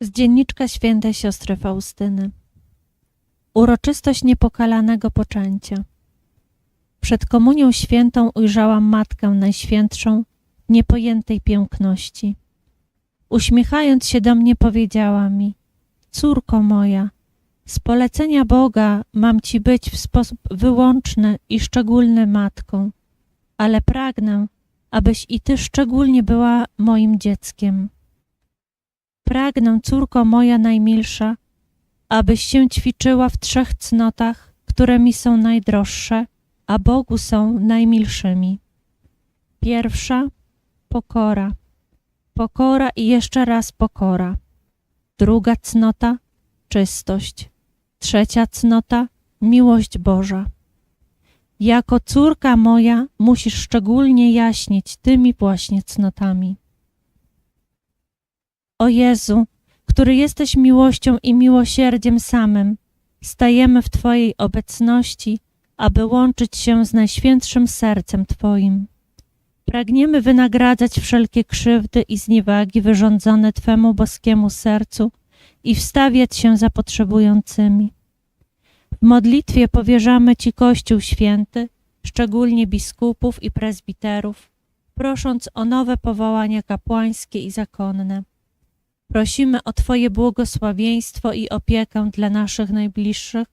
Z dzienniczka świętej siostry Faustyny. Uroczystość niepokalanego poczęcia. Przed komunią świętą ujrzałam Matkę Najświętszą niepojętej piękności. Uśmiechając się do mnie powiedziała mi, córko moja, z polecenia Boga mam ci być w sposób wyłączny i szczególny matką, ale pragnę, abyś i ty szczególnie była moim dzieckiem. Pragnę, córko moja najmilsza, abyś się ćwiczyła w trzech cnotach, które mi są najdroższe, a Bogu są najmilszymi. Pierwsza pokora. Pokora i jeszcze raz pokora. Druga cnota czystość. Trzecia cnota miłość Boża. Jako córka moja musisz szczególnie jaśnieć tymi właśnie cnotami. O Jezu, który jesteś miłością i miłosierdziem samym, stajemy w Twojej obecności, aby łączyć się z Najświętszym Sercem Twoim. Pragniemy wynagradzać wszelkie krzywdy i zniewagi wyrządzone Twemu boskiemu sercu i wstawiać się za potrzebującymi. W modlitwie powierzamy Ci Kościół Święty, szczególnie biskupów i prezbiterów, prosząc o nowe powołania kapłańskie i zakonne. Prosimy o Twoje błogosławieństwo i opiekę dla naszych najbliższych,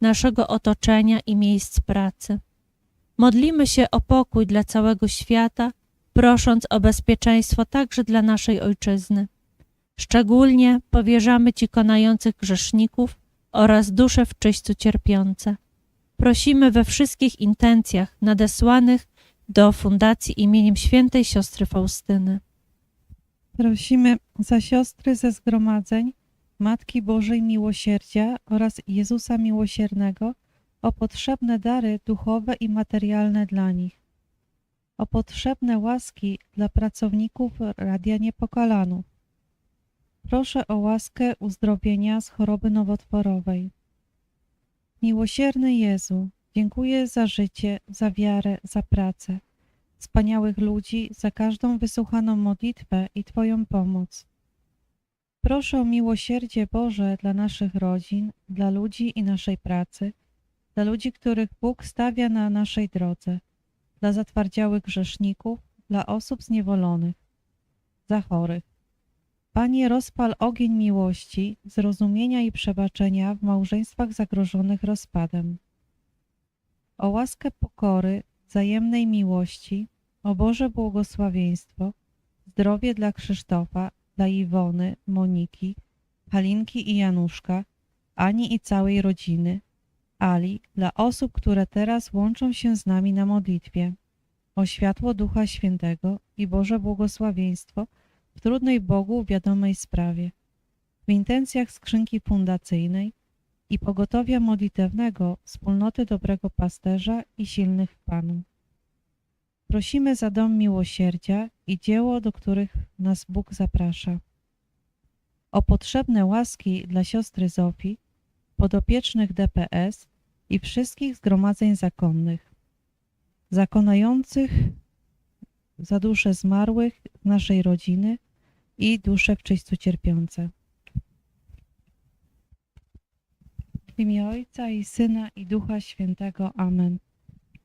naszego otoczenia i miejsc pracy. Modlimy się o pokój dla całego świata, prosząc o bezpieczeństwo także dla naszej Ojczyzny. Szczególnie powierzamy Ci konających grzeszników oraz dusze w czyśćcu cierpiące. Prosimy we wszystkich intencjach nadesłanych do Fundacji imieniem świętej siostry Faustyny. Prosimy za siostry ze zgromadzeń Matki Bożej Miłosierdzia oraz Jezusa Miłosiernego o potrzebne dary duchowe i materialne dla nich, o potrzebne łaski dla pracowników Radia Niepokalanów. Proszę o łaskę uzdrowienia z choroby nowotworowej. Miłosierny Jezu, dziękuję za życie, za wiarę, za pracę wspaniałych ludzi, za każdą wysłuchaną modlitwę i Twoją pomoc. Proszę o miłosierdzie Boże dla naszych rodzin, dla ludzi i naszej pracy, dla ludzi, których Bóg stawia na naszej drodze, dla zatwardziałych grzeszników, dla osób zniewolonych, za chorych. Panie, rozpal ogień miłości, zrozumienia i przebaczenia w małżeństwach zagrożonych rozpadem. O łaskę pokory, wzajemnej miłości, o Boże błogosławieństwo, zdrowie dla Krzysztofa, dla Iwony, Moniki, Halinki i Januszka, Ani i całej rodziny, Ali, dla osób, które teraz łączą się z nami na modlitwie, o światło Ducha Świętego i Boże błogosławieństwo w trudnej Bogu wiadomej sprawie, w intencjach skrzynki fundacyjnej i pogotowia modlitewnego wspólnoty dobrego pasterza i silnych w Panu. Prosimy za dom miłosierdzia i dzieło, do których nas Bóg zaprasza. O potrzebne łaski dla siostry Zofii, podopiecznych DPS i wszystkich zgromadzeń zakonnych, zakonających za dusze zmarłych naszej rodziny i dusze w czyśćcu cierpiące. W imię Ojca i Syna i Ducha Świętego. Amen.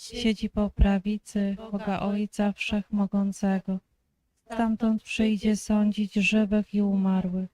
siedzi po prawicy Boga Ojca Wszechmogącego. Stamtąd przyjdzie sądzić żywych i umarłych.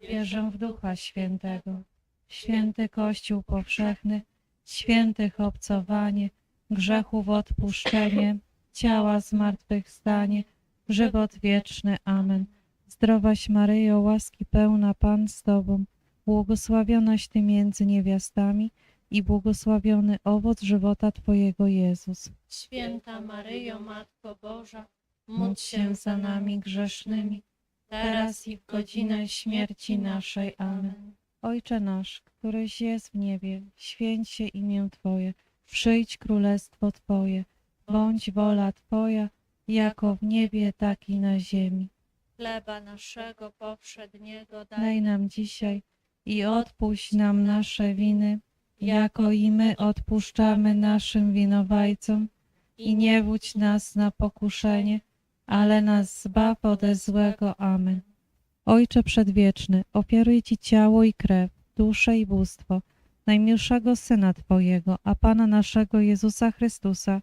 Wierzę w Ducha Świętego, święty Kościół powszechny, świętych obcowanie, grzechów odpuszczenie, ciała zmartwychwstanie, żywot wieczny. Amen. Zdrowaś Maryjo, łaski pełna Pan z Tobą, błogosławionaś Ty między niewiastami i błogosławiony owoc żywota Twojego Jezus. Święta Maryjo, Matko Boża, Módl się za nami grzesznymi, teraz i w godzinę śmierci naszej. Amen. Ojcze nasz, któryś jest w niebie, święć się imię Twoje, przyjdź królestwo Twoje, bądź wola Twoja, jako w niebie, tak i na ziemi. Chleba naszego powszedniego Daj daj nam dzisiaj i odpuść nam nasze winy, jako i my odpuszczamy naszym winowajcom. I nie wódź nas na pokuszenie, ale nas zbaw ode złego. Amen. Ojcze Przedwieczny, ofiaruję Ci ciało i krew, duszę i bóstwo najmilszego Syna Twojego, a Pana naszego Jezusa Chrystusa,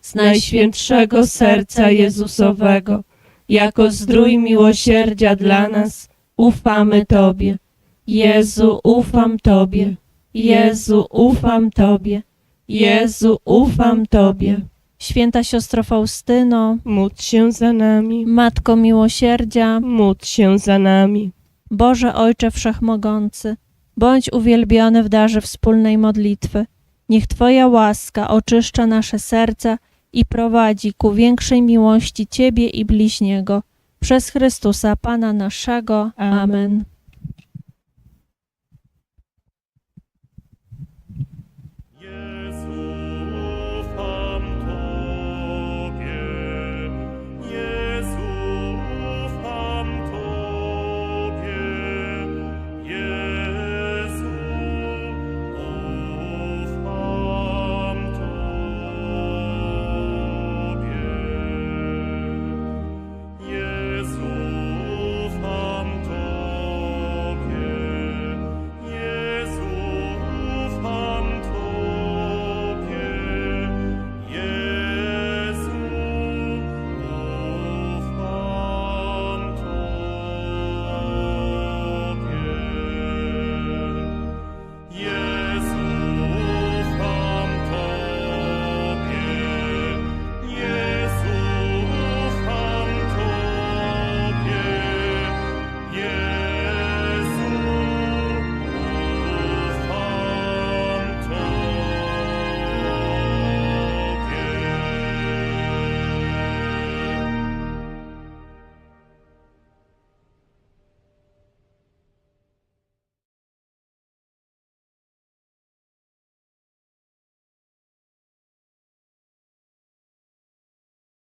z najświętszego serca Jezusowego, jako zdrój miłosierdzia dla nas, ufamy Tobie. Jezu, ufam Tobie. Jezu, ufam Tobie. Jezu, ufam Tobie. Święta siostro Faustyno, Módl się za nami. Matko Miłosierdzia, Módl się za nami. Boże Ojcze Wszechmogący, bądź uwielbiony w darze wspólnej modlitwy. Niech Twoja łaska oczyszcza nasze serca i prowadzi ku większej miłości Ciebie i bliźniego. Przez Chrystusa Pana naszego. Amen.